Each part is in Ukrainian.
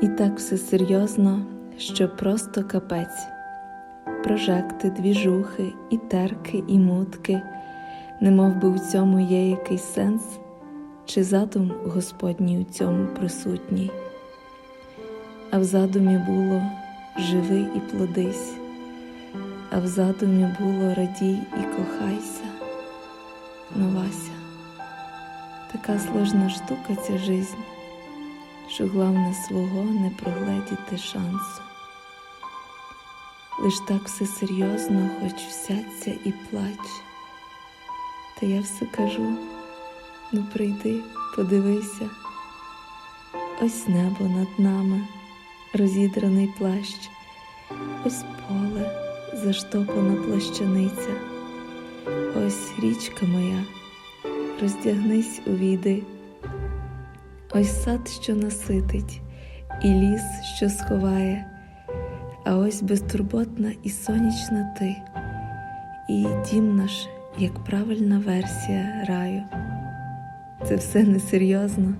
І так все серйозно, що просто капець. Прожекти, двіжухи, і терки, і мутки, немов би у цьому є якийсь сенс, чи задум Господній у цьому присутній. А в задумі було живи і плодись, а в задумі було радій і кохайся. Ну, Вася, така сложна штука ця жизнь що главне свого не прогледіти шансу. Лиш так все серйозно, хоч всяться і плач. Та я все кажу, ну прийди, подивися, ось небо над нами, розідраний плащ, ось поле, заштопана плащаниця, ось річка моя, роздягнись увійди. Ось сад, що наситить, і ліс, що сховає, а ось безтурботна і сонячна ти, і дім наш, як правильна версія раю. Це все несерйозно,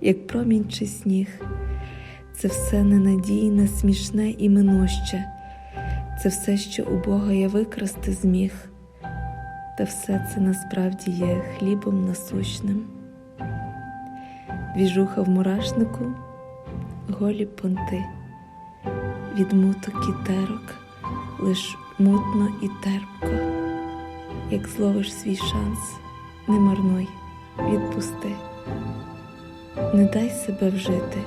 як промінь чи сніг, це все ненадійне, смішне і минуще, це все, що у Бога я викрасти зміг, та все це насправді є хлібом насущним. Двіжуха в мурашнику, голі понти, від муток і терок, лиш мутно і терпко, як зловиш свій шанс, не марнуй, відпусти, не дай себе вжити,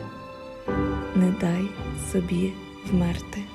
не дай собі вмерти.